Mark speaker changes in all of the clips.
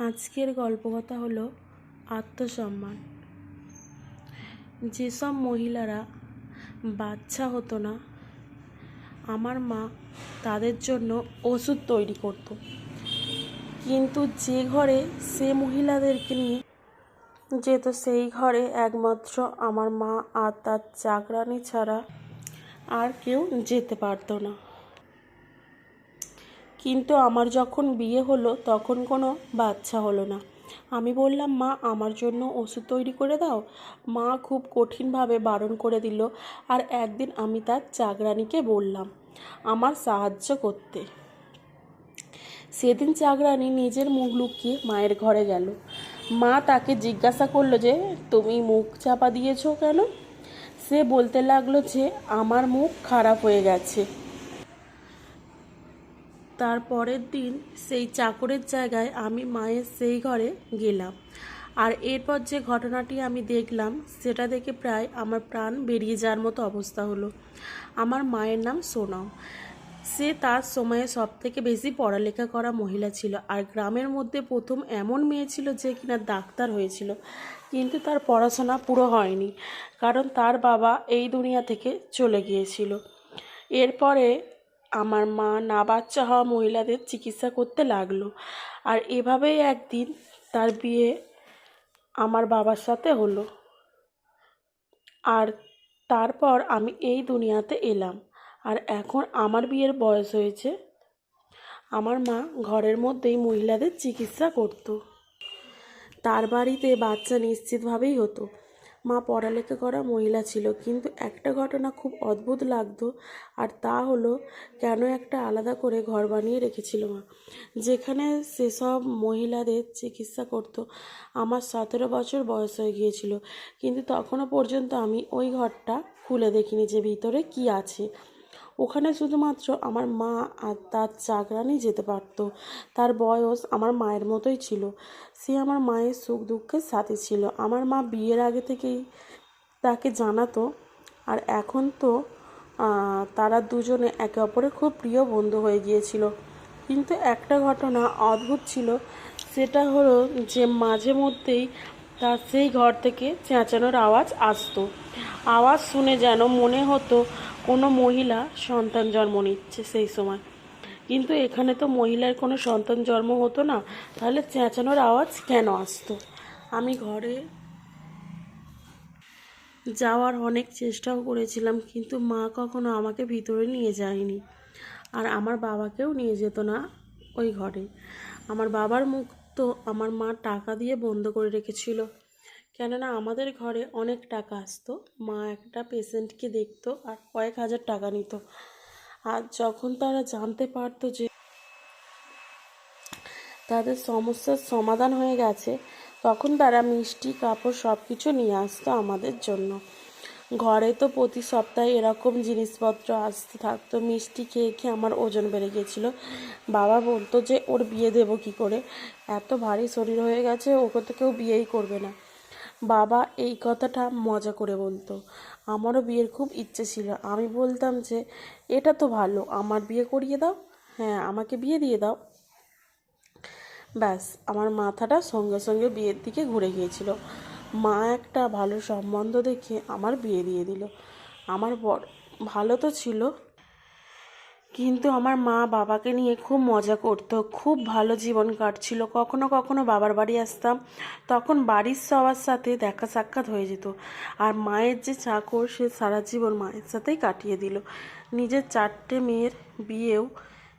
Speaker 1: আজকের গল্পকথা হলো আত্মসম্মান। যেসব মহিলারা বাচ্চা হতো না, আমার মা তাদের জন্য ওষুধ তৈরি করতো। কিন্তু যে ঘরে সে মহিলাদেরকে নিয়ে যেত, সেই ঘরে একমাত্র আমার মা আর তার চাকরানি ছাড়া আর কেউ যেতে পারতো না। কিন্তু আমার যখন বিয়ে হলো, তখন কোনো বাচ্চা হলো না। আমি বললাম, মা, আমার জন্য ওষুধ তৈরি করে দাও। মা খুব কঠিনভাবে বারণ করে দিল, আর একদিন আমি তার চাকরানিকে বললাম, আমার সাহায্য করতে। সেদিন চাকরানি নিজের মুখ লুকিয়ে মায়ের ঘরে গেল। মা তাকে জিজ্ঞাসা করল যে, তুমি মুখ চাপা দিয়েছ কেন? সে বলতে লাগল যে, আমার মুখ খারাপ হয়ে গেছে। তার পরের দিন সেই চাকরের জায়গায় আমি মায়ের সেই ঘরে গেলাম। আর এরপর যে ঘটনাটি আমি দেখলাম, সেটা দেখে প্রায় আমার প্রাণ বেরিয়ে যাওয়ার মতো অবস্থা হলো। আমার মায়ের নাম সোনম। সে তার সময়ে সব থেকে বেশি পড়ালেখা করা মহিলা ছিল। আর গ্রামের মধ্যে প্রথম এমন মেয়ে ছিল যে কিনা ডাক্তার হয়েছিল। কিন্তু তার পড়াশোনা পুরো হয়নি। কারণ তার বাবা এই দুনিয়া থেকে চলে গিয়েছিল। এরপরে আমার মা না বাচ্চা হওয়া মহিলাদের চিকিৎসা করতে লাগল। আর এভাবেই একদিন তার বিয়ে আমার বাবার সাথে হলো। আর তারপর আমি এই দুনিয়াতে এলাম। আর এখন আমার বিয়ের বয়স হয়েছে। আমার মা ঘরের মধ্যেই মহিলাদের চিকিৎসা করতো। তার বাড়িতে বাচ্চা নিশ্চিতভাবেই হতো। মা পড়ালেখা করা মহিলা ছিল, কিন্তু একটা ঘটনা খুব অদ্ভুত লাগতো, আর তা হলো কেন একটা আলাদা করে ঘর বানিয়ে রেখেছিল মা। যেখানে সেসব মহিলাদের চিকিৎসা করতো, আমার সতেরো বছর বয়স হয়ে গিয়েছিল, কিন্তু তখনও পর্যন্ত আমি ওই ঘরটা খুলে দেখিনি যে ভিতরে কি আছে। ওখানে শুধুমাত্র আমার মা আর তার চাকরানি যেতে পারতো। তার বয়স আমার মায়ের মতোই ছিল। সে আমার মায়ের সুখ দুঃখের সাথে ছিল। আমার মা বিয়ের আগে থেকেই তাকে জানাতো। আর এখন তো তারা দুজনে একে অপরের খুব প্রিয় বন্ধু হয়ে গিয়েছিল। কিন্তু একটা ঘটনা অদ্ভুত ছিল। সেটা হলো যে মাঝে মধ্যেই তার সেই ঘর থেকে চেঁচানোর আওয়াজ আসতো। আওয়াজ শুনে যেন মনে হতো কোনো মহিলা সন্তান জন্ম নিচ্ছে সেই সময়। কিন্তু এখানে তো মহিলার কোনো সন্তান জন্ম হতো না, তাহলে চেঁচানোর আওয়াজ কেন আসতো? আমি ঘরে যাওয়ার অনেক চেষ্টাও করেছিলাম, কিন্তু মা কখনো আমাকে ভিতরে নিয়ে যায়নি। আর আমার বাবাকেও নিয়ে যেত না ওই ঘরে। আমার বাবার মুখ তো আমার মা টাকা দিয়ে বন্ধ করে রেখেছিল। কেননা আমাদের ঘরে অনেক টাকা আসতো। মা একটা পেশেন্টকে দেখতো আর কয়েক হাজার টাকা নিত। আর যখন তারা জানতে পারতো যে তাদের সমস্যার সমাধান হয়ে গেছে, তখন তারা মিষ্টি, কাপড় সব কিছু নিয়ে আসতো আমাদের জন্য। ঘরে তো প্রতি সপ্তাহে এরকম জিনিসপত্র আসতে থাকতো। মিষ্টি খেয়ে খেয়ে আমার ওজন বেড়ে গিয়েছিল বাবা বলতো যে, ওর বিয়ে দেবো কী করে? এত ভারী শরীর হয়ে গেছে, ওকে তো কেউ বিয়েই করবে না। বাবা এই কথাটা মজা করে বলতো। আমারও বিয়ের খুব ইচ্ছে ছিল। আমি বলতাম যে, এটা তো ভালো, আমার বিয়ে করিয়ে দাও। হ্যাঁ আমাকে বিয়ে দিয়ে দাও। ব্যাস, আমার মাথাটা সঙ্গে সঙ্গে বিয়ের দিকে ঘুরে গিয়েছিল। মা একটা ভালো সম্বন্ধ দেখে আমার বিয়ে দিয়ে দিল। আমার বর ভালো তো ছিল কিন্তু আমার মা বাবাকে নিয়ে খুব মজা করতো, খুব ভালো জীবন কাটছিল। কখনো কখনো বাবার বাড়ি আসতাম, তখন বাড়ির সবার সাথে দেখা সাক্ষাৎ হয়ে যেত। আর মায়ের যে চাকর, সে সারা জীবন মায়ের সাথেই কাটিয়ে দিল। নিজের চারটে মেয়ের বিয়েও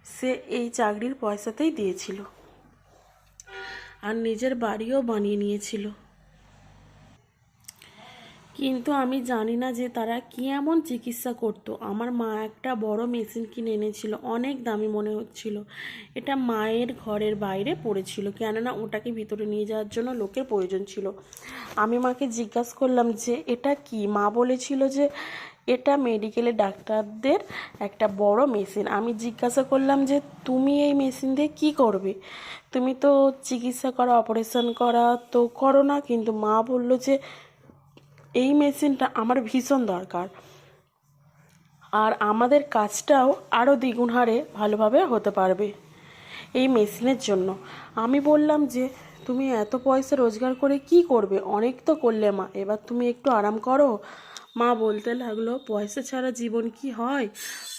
Speaker 1: সে এই চাকরির পয়সাতেই দিয়েছিল। আর নিজের বাড়িও বানিয়ে নিয়েছিল। কিন্তু আমি জানি না যে তারা কি এমন চিকিৎসা করতো। আমার মা একটা বড় মেশিন কিনে এনেছিল, অনেক দামি মনে হচ্ছিল। এটা মায়ের ঘরের বাইরে পড়েছিল, কেননা ওটাকে ভিতরে নিয়ে যাওয়ার জন্য লোকের প্রয়োজন ছিল। আমি মাকে জিজ্ঞাসা করলাম যে, এটা কি? মা বলেছিল যে, এটা মেডিকেলে ডাক্তারদের একটা বড় মেশিন। আমি জিজ্ঞাসা করলাম যে, তুমি এই মেশিন দিয়ে কী করবে? তুমি তো চিকিৎসা করা অপারেশন করা তো করো না। কিন্তু মা বলল যে এই মেশিনটা আমার ভীষণ দরকার। আর আমাদের কাজটাও আরও দ্বিগুণ হারে ভালোভাবে হতে পারবে এই মেশিনের জন্য। আমি বললাম যে, তুমি এত পয়সা রোজগার করে কি করবে? অনেক তো করলে মা। এবার তুমি একটু আরাম করো। মা বলতে লাগল, পয়সা ছাড়া জীবন কি হয়?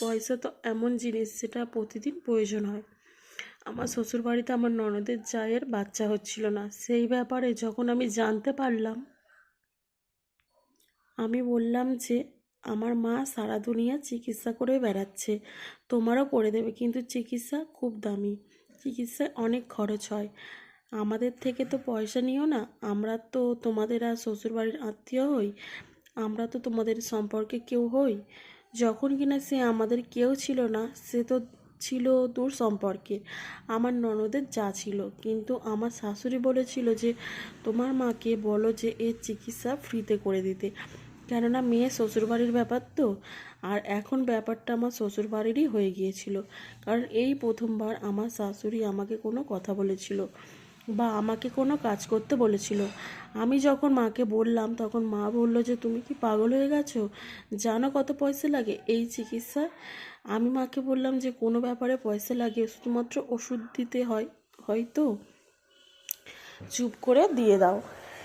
Speaker 1: পয়সা তো এমন জিনিস যেটা প্রতিদিন প্রয়োজন হয়। আমার শ্বশুরবাড়িতে আমার ননদের জায়ের বাচ্চা হচ্ছিল না। সেই ব্যাপারে যখন আমি জানতে পারলাম আমি বললাম যে, আমার মা সারা দুনিয়া চিকিৎসা করে বেড়াচ্ছে। তোমারও করে দেবে। কিন্তু চিকিৎসা খুব দামি। চিকিৎসায় অনেক খরচ হয়। আমাদের থেকে তো পয়সা নিও না। আমরা তো তোমাদের আর শ্বশুরবাড়ির আত্মীয় হই। আমরা তো তোমাদের সম্পর্কে কেউ হই। যখন কিনা সে আমাদের কেউ ছিল না, সে তো ছিল দূর সম্পর্কে। আমার ননদের যা ছিল। কিন্তু আমার শাশুড়ি বলেছিল যে, তোমার মাকে বলো যে, এর চিকিৎসা ফ্রিতে করে দিতে। কেননা মেয়ে শ্বশুরবাড়ির ব্যাপার তো। আর এখন ব্যাপারটা আমার শ্বশুরবাড়িরই হয়ে গিয়েছিল। কারণ এই প্রথমবার আমার শাশুড়ি আমাকে কোনো কথা বলেছিল বা আমাকে কোনো কাজ করতে বলেছিল। আমি যখন মাকে বললাম, তখন মা বলল যে, তুমি কি পাগল হয়ে গেছো? জানো কত পয়সা লাগে? এই চিকিৎসায় আমি মাকে বললাম যে, কোনো ব্যাপারে পয়সা লাগে শুধুমাত্র ওষুধ দিতে হয়, হয়তো? চুপ করে দিয়ে দাও।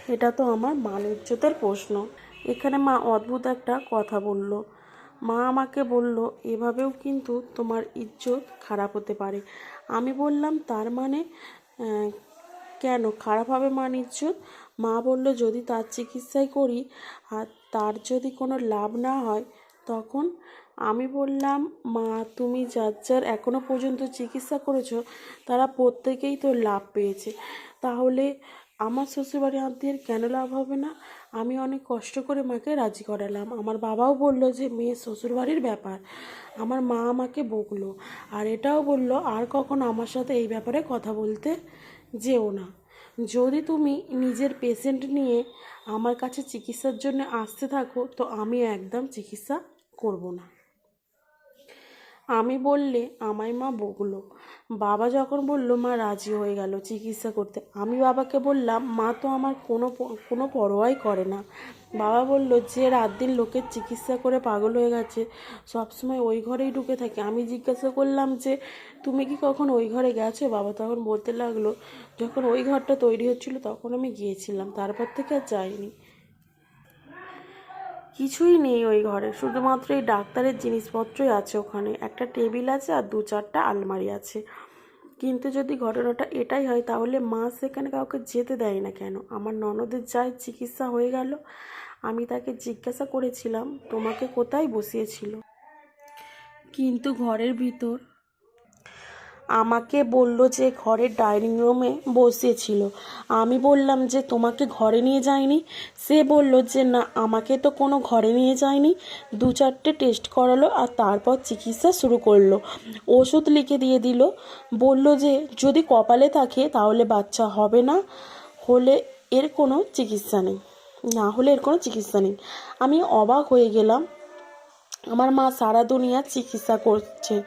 Speaker 1: এটা তো আমার মান ইজ্জতের প্রশ্ন। এখানে মা অদ্ভুত একটা কথা বলল। মা আমাকে বলল, এভাবেও কিন্তু তোমার ইজ্জত খারাপ হতে পারে। আমি বললাম, তার মানে কেন? খারাপ হবে মান ইজ্জত? মা বলল, যদি তার চিকিৎসাই করি আর তার যদি কোনো লাভ না হয়, তখন আমি বললাম, মা, তুমি যার যার এখনও পর্যন্ত চিকিৎসা করেছ, তারা প্রত্যেকেই তো লাভ পেয়েছে। তাহলে আমার শ্বশুরবাড়ির আত্মীয়ের কেন লাভ হবে না? আমি অনেক কষ্ট করে মাকে রাজি করালাম। আমার বাবাও বলল যে মেয়ে শ্বশুরবাড়ির ব্যাপার। আমার মা আমাকে বকলো। আর এটাও বলল, আর কখনো আমার সাথে এই ব্যাপারে কথা বলতে যেও না। যদি তুমি নিজের পেশেন্ট নিয়ে আমার কাছে চিকিৎসার জন্য আসতে থাকো, তো আমি একদম চিকিৎসা করব না। আমি বললে আমায় মা বকলো। বাবা যখন বলল, মা রাজি হয়ে গেল চিকিৎসা করতে, আমি বাবাকে বললাম, মা তো আমার কোনো কোনো পরোয়াই করে না। বাবা বলল, যে রাত দিন লোকের চিকিৎসা করে পাগল হয়ে গেছে সবসময় ওই ঘরেই ঢুকে থাকে। আমি জিজ্ঞাসা করলাম যে, তুমি কি কখন ওই ঘরে গেছো? বাবা তখন বলতে লাগল, যখন ওই ঘরটা তৈরি হচ্ছিল তখন আমি গিয়েছিলাম, তারপর থেকে আর যাইনি। কিছুই নেই ওই ঘরে। শুধুমাত্র এই ডাক্তারের জিনিসপত্রই আছে ওখানে। একটা টেবিল আছে আর দু চারটা আলমারি আছে। কিন্তু যদি ঘটনাটা এটাই হয়, তাহলে মা সেখানে কাউকে যেতে দেয় না কেন? আমার ননদের যাই চিকিৎসা হয়ে গেল, আমি তাকে জিজ্ঞাসা করেছিলাম, তোমাকে কোথায় বসিয়েছিল? কিন্তু ঘরের ভিতর আমাকে বলল যে ঘরের ডাইনিং রুমে বসিয়েছিল। আমি বললাম যে, তোমাকে ঘরে নিয়ে যায়নি সে বলল যে, না, আমাকে তো কোনো ঘরে নিয়ে যায়নি। দু চারটে টেস্ট করালো আর তারপর চিকিৎসা শুরু করল। ওষুধ লিখে দিয়ে দিল। বলল যে, যদি কপালে থাকে তাহলে বাচ্চা হবে না, হলে এর কোনো চিকিৎসা নেই। না হলে এর কোনো চিকিৎসা নেই। আমি অবাক হয়ে গেলাম। আমার মা সারা দুনিয়া চিকিৎসা করছে।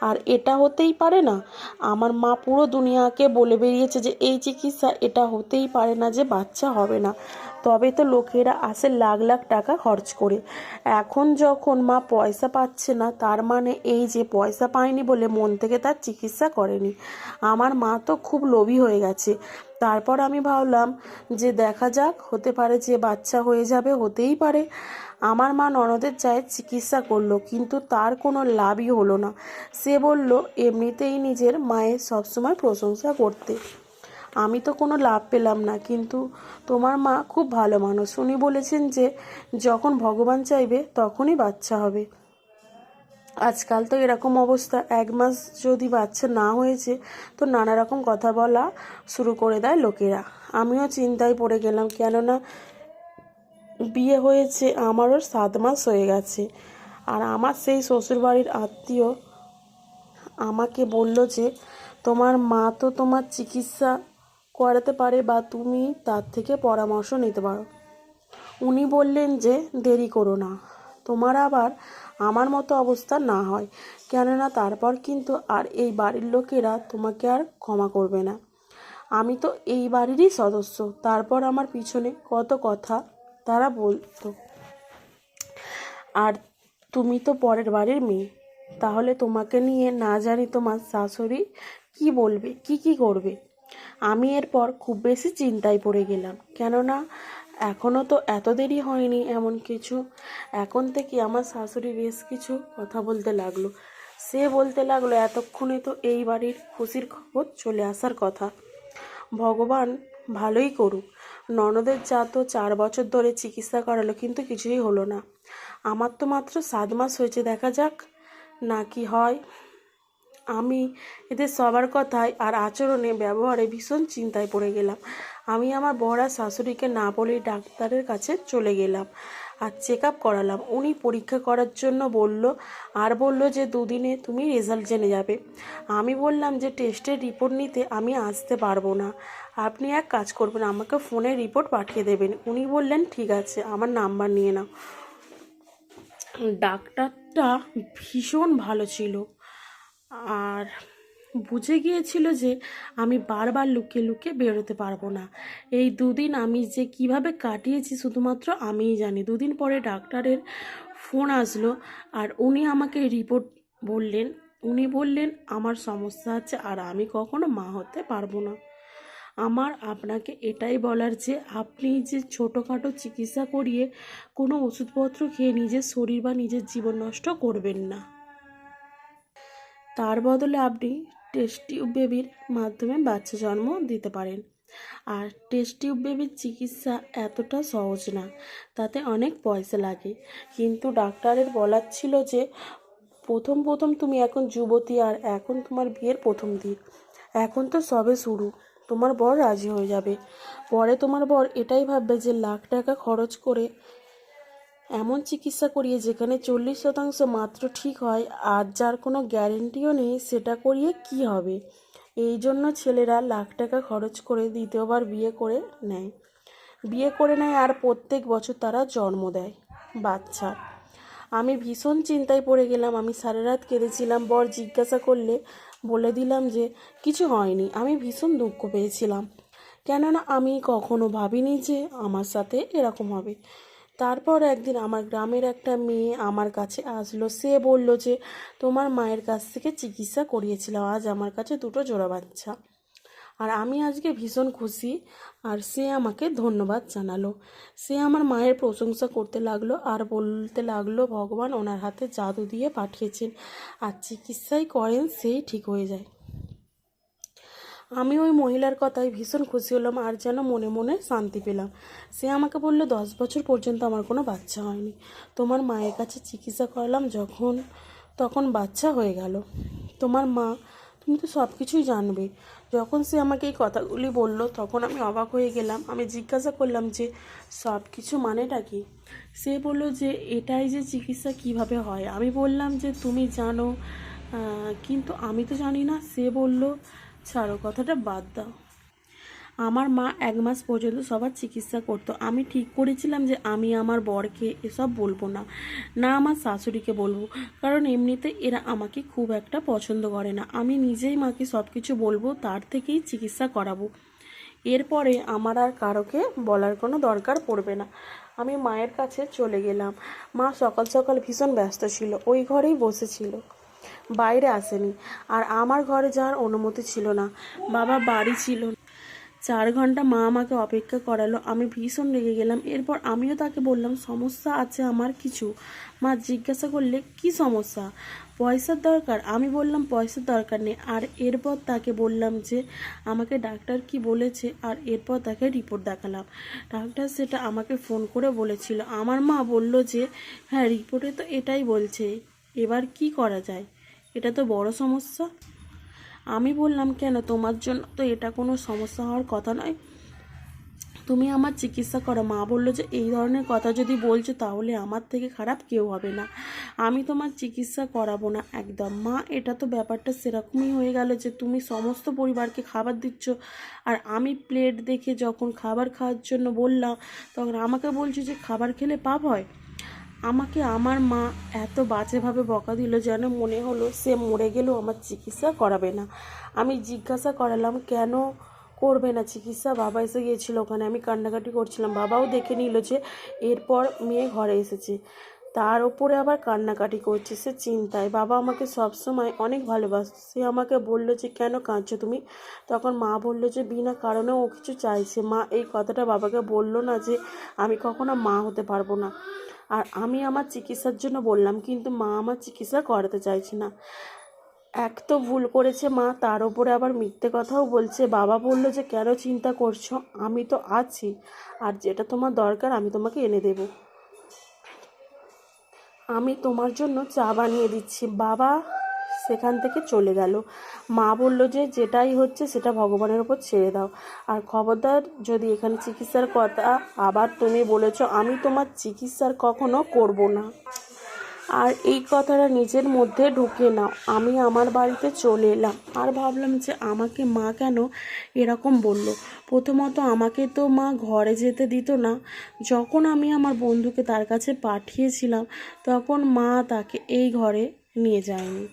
Speaker 1: আর এটা হতেই পারে না, আমার মা পুরো দুনিয়াকে বলে বেরিয়েছে যে, এই চিকিৎসা এটা হতেই পারে না যে, বাচ্চা হবে না। তবে তো লোকেরা আসে লাখ লাখ টাকা খরচ করে। এখন যখন মা পয়সা পাচ্ছে না, তার মানে এই যে পয়সা পায়নি বলে মন থেকে তার চিকিৎসা করেনি। আমার মা তো খুব লোভী হয়ে গেছে। তারপর আমি ভাবলাম যে দেখা যাক, হতে পারে যে বাচ্চা হয়ে যাবে, হতেই পারে। আমার মা ননদের চায় চিকিৎসা করল, কিন্তু তার কোনো লাভই হলো না। সে বলল, এমনিতেই নিজের মায়ের সবসময় প্রশংসা করতে। আমি তো কোনো লাভ পেলাম না, কিন্তু তোমার মা খুব ভালো মানুষ। উনি বলেছেন যে, যখন ভগবান চাইবে, তখনই বাচ্চা হবে। আজকাল তো এরকম অবস্থা, এক মাস যদি বাচ্চা না হয়েছে, তো নানা রকম কথা বলা শুরু করে দেয় লোকেরা। আমিও চিন্তায় পড়ে গেলাম, কেননা বিয়ে হয়েছে, আমারও সাত মাস হয়ে গেছে। আর আমার সেই শ্বশুরবাড়ির আত্মীয় আমাকে বলল যে, তোমার মা তো তোমার চিকিৎসা করাতে পারে বা তুমি তার থেকে পরামর্শ নিতে পারো। উনি বললেন যে, দেরি করো না। তোমার আবার আমার মতো অবস্থা না হয়। কেননা তারপর কিন্তু আর এই বাড়ির লোকেরা তোমাকে আর ক্ষমা করবে না। আমি তো এই বাড়িরই সদস্য। তারপর আমার পিছনে কত কথা তারা বলতো। আর তুমি তো পরের বাড়ির মেয়ে। তাহলে তোমাকে নিয়ে না জানি তোমার শাশুড়ি কি বলবে, কি কি করবে? আমি এরপর খুব বেশি চিন্তায় পড়ে গেলাম। কেননা এখনও তো এত দেরি হয়নি এমন কিছু। এখন থেকে আমার শাশুড়ি বেশ কিছু কথা বলতে লাগল। সে বলতে লাগল, এতক্ষণে তো এই বাড়ির খুশির খবর চলে আসার কথা। ভগবান ভালোই করুক। ননদের যা তো চার বছর ধরে চিকিৎসা করালো, কিন্তু কিছুই হলো না। আমার তো মাত্র সাত মাস হয়েছে, দেখা যাক না কি হয়। আমি এদের সবার কথায় আর আচরণে ব্যবহারে ভীষণ চিন্তায় পড়ে গেলাম। আমি আমার বড় আর শাশুড়িকে না বলেই ডাক্তারের কাছে চলে গেলাম আর চেক আপ করালাম। উনি পরীক্ষা করার জন্য বলল, আর বলল যে দুদিনে তুমি রেজাল্ট জেনে যাবে। আমি বললাম যে টেস্টের রিপোর্ট নিতে আমি আসতে পারব না। আপনি এক কাজ করবেন, আমাকে ফোনে রিপোর্ট পাঠিয়ে দেবেন। উনি বললেন, ঠিক আছে, আমার নাম্বার নিয়ে নাও। ডাক্তারটা ভীষণ ভালো ছিল। আর বুঝে গিয়েছিল যে আমি বারবার লুকিয়ে লুকিয়ে বেরোতে পারব না। এই দুদিন আমি যে কীভাবে কাটিয়েছি শুধুমাত্র আমিই জানি। দুদিন পরে ডাক্তারের ফোন আসলো আর উনি আমাকে রিপোর্ট বললেন। উনি বললেন, আমার সমস্যা আছে আর আমি কখনো মা হতে পারব না। আমার আপনাকে এটাই বলার যে আপনি যে ছোটোখাটো চিকিৎসা করিয়ে কোনো ওষুধপত্র খেয়ে নিজের শরীর বা নিজের জীবন নষ্ট করবেন না। তার বদলে আপনি টেস্ট টিউব বেবির মাধ্যমে বাচ্চা জন্ম দিতে পারেন। আর টেস্ট টিউব বেবির চিকিৎসা এতটা সহজ না, তাতে অনেক পয়সা লাগে। কিন্তু ডাক্তারের বলার ছিল যে, প্রথম প্রথম তুমি এখন যুবতী আর এখন তোমার বিয়ের প্রথম দিন। এখন তো সবে শুরু, তোমার বর রাজি হয়ে যাবে। পরে তোমার বর এটাই ভাববে যে, লাখ টাকা খরচ করে এমন চিকিৎসা করিয়ে যেখানে চল্লিশ শতাংশ মাত্র ঠিক হয় আর যার কোনো গ্যারেন্টিও নেই, সেটা করিয়ে কি হবে? এই জন্য ছেলেরা লাখ টাকা খরচ করে দ্বিতীয়বার বিয়ে করে নেয়। বিয়ে করে নেয় আর প্রত্যেক বছর তারা জন্ম দেয়। বাচ্চা। আমি ভীষণ চিন্তায় পড়ে গেলাম। আমি সারা রাত কেঁদেছিলাম। বর জিজ্ঞাসা করলে বলে দিলাম যে, কিছু হয়নি। আমি ভীষণ দুঃখ পেয়েছিলাম। কেননা আমি কখনো ভাবিনি যে আমার সাথে এরকম হবে। তারপর একদিন আমার গ্রামের একটা মেয়ে আমার কাছে আসলো। সে বলল যে, তোমার মায়ের কাছ থেকে চিকিৎসা করিয়েছিলাম, আজ আমার কাছে দুটো জোড়া বাচ্চা। আর আমি আজকে ভীষণ খুশি। আর সে আমাকে ধন্যবাদ জানালো। সে আমার মায়ের প্রশংসা করতে লাগল আর বলতে লাগল, ভগবান ওনার হাতে জাদু দিয়ে পাঠিয়েছেন, আর চিকিৎসাই করেন, সেই ঠিক হয়ে যায়। আমি ওই মহিলার কথায় ভীষণ খুশি হলাম আর যেন মনে মনে শান্তি পেলাম। সে আমাকে বলল, দশ বছর পর্যন্ত আমার কোনো বাচ্চা হয়নি। তোমার মায়ের কাছে চিকিৎসা করালাম যখন, তখন বাচ্চা হয়ে গেল। তোমার মা, তুমি তো সব কিছুই জানবে। যখন সে আমাকে এই কথাগুলি বলল, তখন আমি অবাক হয়ে গেলাম। আমি জিজ্ঞাসা করলাম যে সব কিছু মানেটা কি? সে বলল যে, এটাই যে চিকিৎসা কীভাবে হয়? আমি বললাম যে, তুমি জানো কিন্তু আমি তো জানি না। সে বলল ছাড়ো, কথাটা বাদ দাও। আমার মা এক মাস পর্যন্ত সবার চিকিৎসা করতো। আমি ঠিক করেছিলাম যে আমি আমার বরকে এসব বলব না না আমার শাশুড়িকে বলব। কারণ এমনিতে এরা আমাকে খুব একটা পছন্দ করে না। আমি নিজেই মাকে সব কিছু বলব, তার থেকেই চিকিৎসা করাবো। এরপরে আমার আর কারোকে বলার কোনো দরকার পড়বে না। আমি মায়ের কাছে চলে গেলাম। মা সকাল সকাল ভীষণ ব্যস্ত ছিল। ওই ঘরেই বসেছিল। বাইরে আসেনি। আর আমার ঘরে যাওয়ার অনুমতি ছিল না। বাবা বাড়ি ছিল চার ঘণ্টা মা আমাকে অপেক্ষা করালো। আমি ভীষণ রেগে গেলাম। এরপর আমিও তাকে বললাম, সমস্যা আছে আমার কিছু? মা জিজ্ঞাসা করলে, কি সমস্যা? পয়সার দরকার। আমি বললাম, পয়সার দরকার নেই। আর এরপর তাকে বললাম যে, আমাকে ডাক্তার কি বলেছে? আর এরপর তাকে রিপোর্ট দেখালাম। ডাক্তার সেটা আমাকে ফোন করে বলেছিল। আমার মা বলল যে হ্যাঁ রিপোর্টে তো এটাই বলছে। এবার কি করা যায়? এটা তো বড় সমস্যা। আমি বললাম, কেন? তোমার জন্য তো এটা কোনো সমস্যা হওয়ার কথা নয়। তুমি আমার চিকিৎসা করো। মা বলল যে, এই ধরনের কথা যদি বলছো, তাহলে আমার থেকে খারাপ কেউ হবে না। আমি তোমার চিকিৎসা করাবো না। একদম। মা, এটা তো ব্যাপারটা সেরকমই হয়ে গেল যে, তুমি সমস্ত পরিবারকে খাবার দিচ্ছ। আর আমি প্লেট দেখে যখন খাবার খাওয়ার জন্য বললাম, তখন আমাকে বলছো যে, খাবার খেলে পাপ হয়? আমাকে আমার মা এত বাজেভাবে বকা দিল যেন মনে হলো সে মরে গেলেও আমার চিকিৎসা করাবে না। আমি জিজ্ঞাসা করালাম, কেন করবে না চিকিৎসা? বাবা এসে গিয়েছিল ওখানে। আমি কান্নাকাটি করছিলাম। বাবাও দেখে নিল যে এরপর মেয়ে ঘরে এসেছে। তার ওপরে আবার কান্নাকাটি করছে, সে চিন্তায়। বাবা আমাকে সবসময় অনেক ভালোবাসত। সে আমাকে বলল যে, কেন কাঁদছো তুমি? তখন মা বলল যে, বিনা কারণে ও কিছু চাইছে। মা এই কথাটা বাবাকে বলল না যে, আমি কখনো মা হতে পারব না। আর আমি আমার চিকিৎসার জন্য বললাম, কিন্তু মা আমার চিকিৎসা করাতে চাইছে না। এক তো ভুল করেছে মা, তার উপরে আবার মিথ্যে কথাও বলছে। বাবা বলল যে, কেন চিন্তা করছ? আমি তো আছি। আর যেটা তোমার দরকার, আমি তোমাকে এনে দেব। আমি তোমার জন্য চা বানিয়ে দিচ্ছি। বাবা সেখান থেকে চলে গেল। মা বলল যে, যেটাই হচ্ছে সেটা ভগবানের ওপর ছেড়ে দাও। আর খবরদার, যদি এখানে চিকিৎসার কথা আবার তুমি বলেছ, আমি তোমার চিকিৎসার কখনো করব না। আর এই কথাটা নিজের মধ্যে ঢুকে নাও। আমি আমার বাড়িতে চলে এলাম। আর ভাবলাম যে, আমাকে মা কেন এরকম বলল? প্রথমত আমাকে তো মা ঘরে যেতে দিত না। যখন আমি আমার বন্ধুকে তার কাছে পাঠিয়েছিলাম, তখন মা তাকে এই ঘরে নিয়ে যায়নি।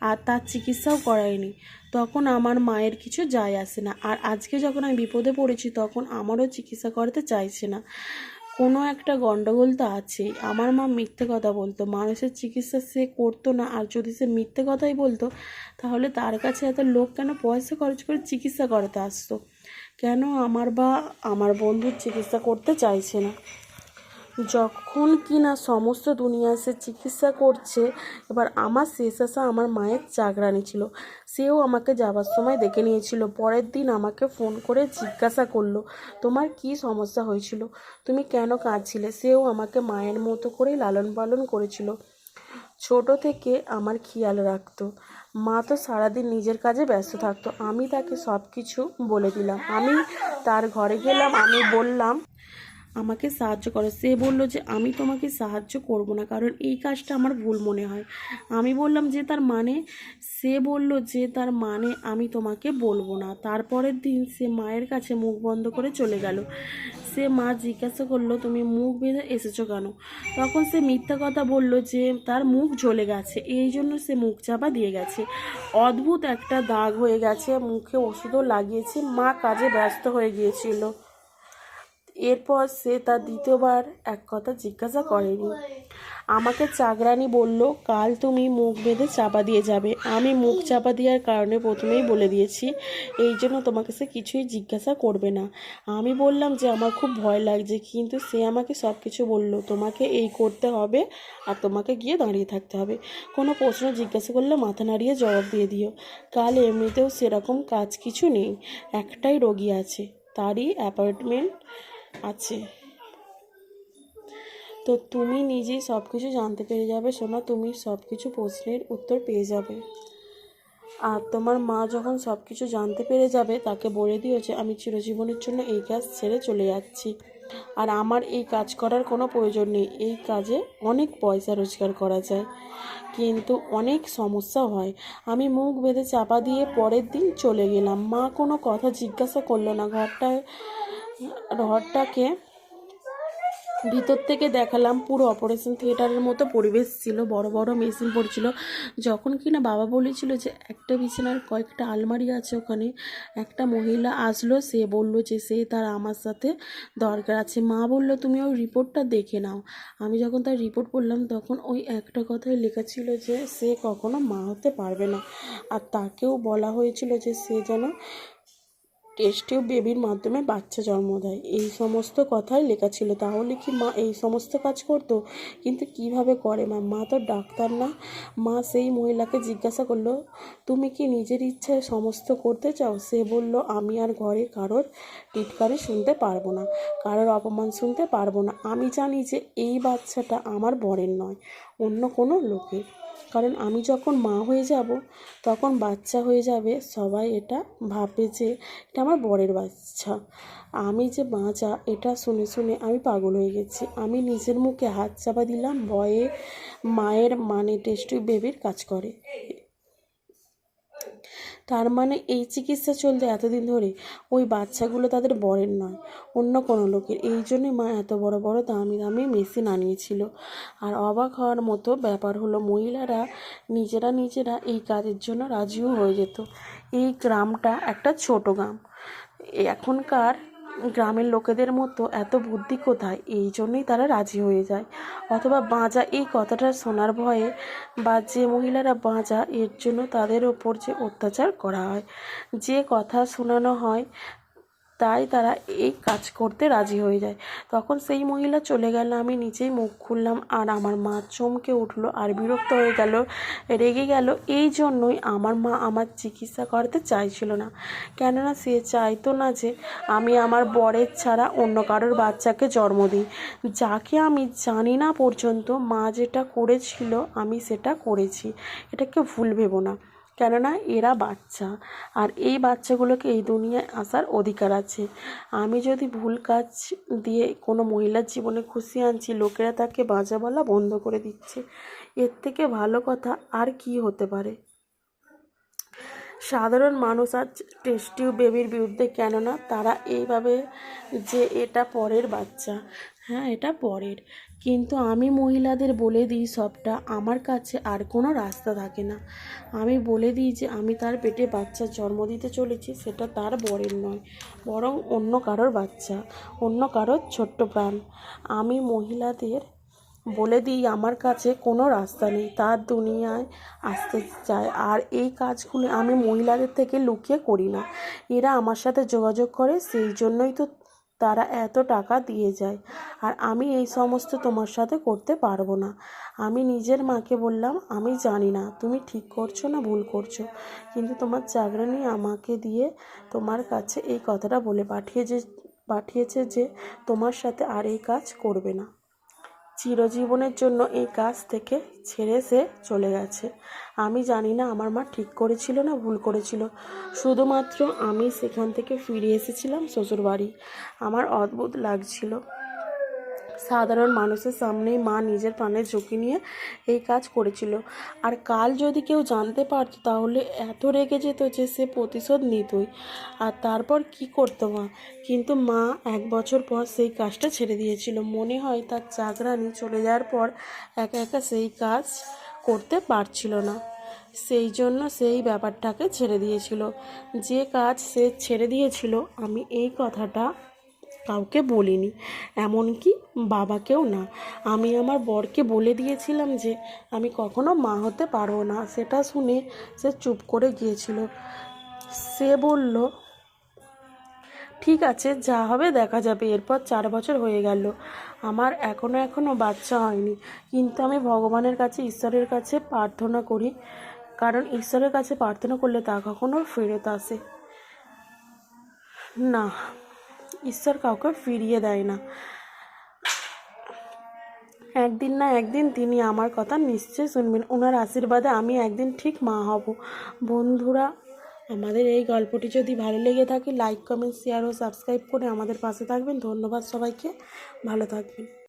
Speaker 1: আর তার চিকিৎসাও করায়নি। তখন আমার মায়ের কিছু যায় আসে না। আর আজকে যখন আমি বিপদে পড়েছি, তখন আমারও চিকিৎসা করাতে চাইছে না। কোনো একটা গণ্ডগোল তো আছেই। আমার মা মিথ্যে কথা বলতো। মানুষের চিকিৎসা সে করতো না। আর যদি সে মিথ্যে কথাই বলতো, তাহলে তার কাছে এত লোক কেন পয়সা খরচ করে চিকিৎসা করাতে আসতো? কেন আমার বা আমার বন্ধুর চিকিৎসা করতে চাইছে না? যখন কি না সমস্ত দুনিয়া সে চিকিৎসা করছে, এবার আমার শেষ আসা আমার মায়ের চাকরানি ছিল। সেও আমাকে যাবার সময় দেখে নিয়েছিল। পরের দিন আমাকে ফোন করে জিজ্ঞাসা করল, তোমার কি সমস্যা হয়েছিল? তুমি কেন কাঁদছিলে? সেও আমাকে মায়ের মতো করেই লালন পালন করেছিল। ছোট থেকে আমার খেয়াল রাখতো। মা তো সারাদিন নিজের কাজে ব্যস্ত থাকতো। আমি তাকে সব কিছু বলে দিলাম। আমি তার ঘরে গেলাম। আমি বললাম আমাকে সাহায্য করো। সে বলল যে, আমি তোমাকে সাহায্য করব না, কারণ এই কাজটা আমার ভুল মনে হয়। আমি বললাম, যে তার মানে? সে বলল, যে তার মানে আমি তোমাকে বলব না। তারপরের দিন সে মায়ের কাছে মুখ বন্ধ করে চলে গেল। সে মা জিজ্ঞাসা করল, তুমি মুখ বেঁধে এসেছ কেন? তখন সে মিথ্যা কথা বলল যে, তার মুখ জ্বলে গেছে। এই জন্য সে মুখ চাপা দিয়ে গেছে। অদ্ভুত একটা দাগ হয়ে গেছে, মুখে ওষুধও লাগিয়েছে, মা কাজে ব্যস্ত হয়ে গিয়েছিল। এরপর সে তার দ্বিতীয়বার এক কথা জিজ্ঞাসা করেনি। আমাকে চাকরানি বলল, কাল তুমি মুখ বেঁধে চাপা দিয়ে যাবে। আমি মুখ চাপা দেওয়ার কারণে প্রথমেই বলে দিয়েছি, এই জন্য তোমাকে সে কিছুই জিজ্ঞাসা করবে না। আমি বললাম যে আমার খুব ভয় লাগছে, কিন্তু সে আমাকে সব কিছু বলল। তোমাকে এই করতে হবে আর তোমাকে গিয়ে দাঁড়িয়ে থাকতে হবে। কোনো প্রশ্ন জিজ্ঞাসা করলে মাথা নাড়িয়ে জবাব দিয়ে দিও। কাল এমনিতেও সেরকম কাজ কিছু নেই। একটাই রোগী আছে, তারই অ্যাপয়েন্টমেন্ট আছে। তো তুমি নিজেই সব কিছু জানতে পেরে যাবে, সোনা। তুমি সব কিছু প্রশ্নের উত্তর পেয়ে যাবে। আর তোমার মা যখন সব কিছু জানতে পেরে যাবে, তাকে বলে দিও যে, আমি চিরজীবনের জন্য এই কাজ ছেড়ে চলে যাচ্ছি। আর আমার এই কাজ করার কোনো প্রয়োজন নেই। এই কাজে অনেক পয়সা রোজগার করা যায়। কিন্তু অনেক সমস্যা হয়। আমি মুখ বেঁধে চাপা দিয়ে পরের দিন চলে গেলাম। মা কোনো কথা জিজ্ঞাসা করল না। ঘরটায় ঘরটাকে ভিতর থেকে দেখালাম, পুরো অপারেশন থিয়েটারের মতো পরিবেশ ছিল, বড় বড় মেশিন পড়ছিল। যখন কিনা বাবা বলেছিল যে, একটা বিছানার কয়েকটা আলমারি আছে ওখানে, একটা মহিলা আসলো, সে বলল যে, সে তার আমার সাথে দরকার আছে। মা বলল, তুমি ওই রিপোর্টটা দেখে নাও। আমি যখন তার রিপোর্ট পড়লাম, তখন ওই একটা কথাই লেখা ছিল যে, সে কখনো মা হতে পারবে না। আর তাকেও বলা হয়েছিল যে, সে যেন টেস্ট টিউব বেবির মাধ্যমে বাচ্চা জন্ম দেয়। এই সমস্ত কথাই লেখা ছিল। তাহলে কি মা এই সমস্ত কাজ করতো? কিন্তু কীভাবে করে মা? মা তো ডাক্তার না। মা সেই মহিলাকে জিজ্ঞাসা করল, তুমি কি নিজের ইচ্ছায় সমস্ত করতে চাও? সে বলল, আমি আর ঘরে কারোর টিটকারি শুনতে পারব না, কারোর অপমান শুনতে পারব না। আমি জানি যে এই বাচ্চাটা আমার বরের নয়, অন্য কোনো লোকের। কারণ আমি যখন মা হয়ে যাব, তখন বাচ্চা হয়ে যাবে, সবাই এটা ভাবে যে এটা আমার বরের বাচ্চা। আমি যে বাঁচা, এটা শুনে শুনে আমি পাগল হয়ে গেছি। আমি নিজের মুখে হাত চাপা দিলাম, ভয়ে মায়ের মানে টেস্টি বেবির কাজ করে। তার মানে এই চিকিৎসা চলতে এতদিন ধরে ওই বাচ্চাগুলো তাদের বরের নয়, অন্য কোনো লোকের। এই জন্যই মা এত বড় বড় দামি দামি মেশিন আনিয়েছিল। আর অবাক হওয়ার মতো ব্যাপার হলো মহিলারা নিজেরা নিজেরা এই কাজের জন্য রাজিও হয়ে যেত। এই গ্রামটা একটা ছোট গ্রাম। এখনকার গ্রামের লোকেদের মতো এত বুদ্ধি কোথায়? এই জন্যই তারা রাজি হয়ে যায়। অথবা বাঁজা এই কথাটা শোনার ভয়ে বা যে মহিলারা বাঁজা, এর জন্য তাদের ওপর যে অত্যাচার করা হয়, যে কথা শোনানো হয় তাই তারা এই কাজ করতে রাজি হয়ে যায়। তখন সেই মহিলা চলে গেল, আমি নিজেই মুখ খুললাম আর আমার মা চমকে উঠল আর বিরক্ত হয়ে গেল, রেগে গেল। এই জন্যই আমার মা আমার চিকিৎসা করাতে চাইছিল না। কেননা সে চাইতো না যে আমি আমার বরের ছাড়া অন্য কারোর বাচ্চাকে জন্ম দিই। যাকে আমি জানি না পর্যন্ত মা যেটা করেছিল আমি সেটা করেছি। এটাকে ভুল ভেবো না। কেননা এরা বাচ্চা। আর এই বাচ্চাগুলোকে এই দুনিয়ায় আসার অধিকার আছে। আমি যদি ভুল কাজ দিয়ে কোনো মহিলার জীবনে খুশি আনছি, লোকেরা তাকে বাজা বলা বন্ধ করে দিচ্ছে। এর থেকে ভালো কথা আর কি হতে পারে? সাধারণ মানুষ আজ টেস্ট টিউব বেবির বিরুদ্ধে, কেননা তারা এইভাবে যে এটা পরের বাচ্চা। হ্যাঁ এটা পরের। কিন্তু আমি মহিলাদের বলে দিই সবটা, আমার কাছে আর কোনো রাস্তা থাকে না। আমি বলে দিই যে, আমি তার পেটে বাচ্চা জন্ম দিতে চলেছি, সেটা তার বরের নয়, বরং অন্য কারোর বাচ্চা, অন্য কারোর ছোট্ট প্রাণ। আমি মহিলাদের বলে দিই, আমার কাছে কোনো রাস্তা নেই, তার দুনিয়ায় আসতে চায়, আর এই কাজগুলো আমি মহিলাদের থেকে লুকিয়ে করি না। এরা আমার সাথে যোগাযোগ করে, সেই জন্যই তো তারা এত টাকা দিয়ে যায়। আর আমি এই সমস্ত তোমার সাথে করতে পারব না। আমি নিজের মাকে বললাম, আমি জানি না, তুমি ঠিক করছ না ভুল করছ। কিন্তু তোমার চাকরানি আমাকে দিয়ে তোমার কাছে এই কথাটা বলে পাঠিয়ে যে পাঠিয়েছে যে তোমার সাথে আর এই কাজ করবে না। চিরজীবনের জন্য এই কাজ থেকে ছেড়ে সে চলে গেছে। আমি জানি না আমার মা ঠিক করেছিল না ভুল করেছিল। শুধুমাত্র আমি সেখান থেকে ফিরে এসেছিলাম শ্বশুরবাড়ি। আমার অদ্ভুত লাগছিল। সাধারণ মানুষের সামনেই মা নিজের প্রাণের ঝুঁকি নিয়ে এই কাজ করেছিল। আর কাল যদি কেউ জানতে পারতো, তাহলে এত রেগে যেত যে সে প্রতিশোধ নিতই। আর তারপর কি করতো মা? কিন্তু মা এক বছর পর সেই কাজটা ছেড়ে দিয়েছিল। মনে হয় তার চাকরানি চলে যাওয়ার পর একা একা সেই কাজ করতে পারছিল না। সেই জন্য সেই ব্যাপারটাকে ছেড়ে দিয়েছিল। যে কাজ সে ছেড়ে দিয়েছিল, আমি এই কথাটা কাউকে বলিনি, এমনকি বাবাকেও না। আমি আমার বরকে বলে দিয়েছিলাম যে, আমি কখনো মা হতে পারব না। সেটা শুনে সে চুপ করে গিয়েছিল। সে বলল, ঠিক আছে, যা হবে দেখা যাবে। এরপর চার বছর হয়ে গেল। আমার এখনও এখনও বাচ্চা হয়নি। কিন্তু আমি ভগবানের কাছে, ঈশ্বরের কাছে প্রার্থনা করি। কারণ ঈশ্বরের কাছে প্রার্থনা করলে তা কখনো ফেরত আসে না। ঈশ্বর কাউকে ফিরিয়ে দেয় না। একদিন না একদিন তিনি আমার কথা নিশ্চয়ই শুনবেন। ওনার আশীর্বাদে আমি একদিন ঠিক মা হব। বন্ধুরা, আমাদের এই গল্পটি যদি ভালো লেগে থাকে লাইক কমেন্ট শেয়ার ও সাবস্ক্রাইব করে আমাদের পাশে থাকবেন। ধন্যবাদ সবাইকে। ভালো থাকবেন।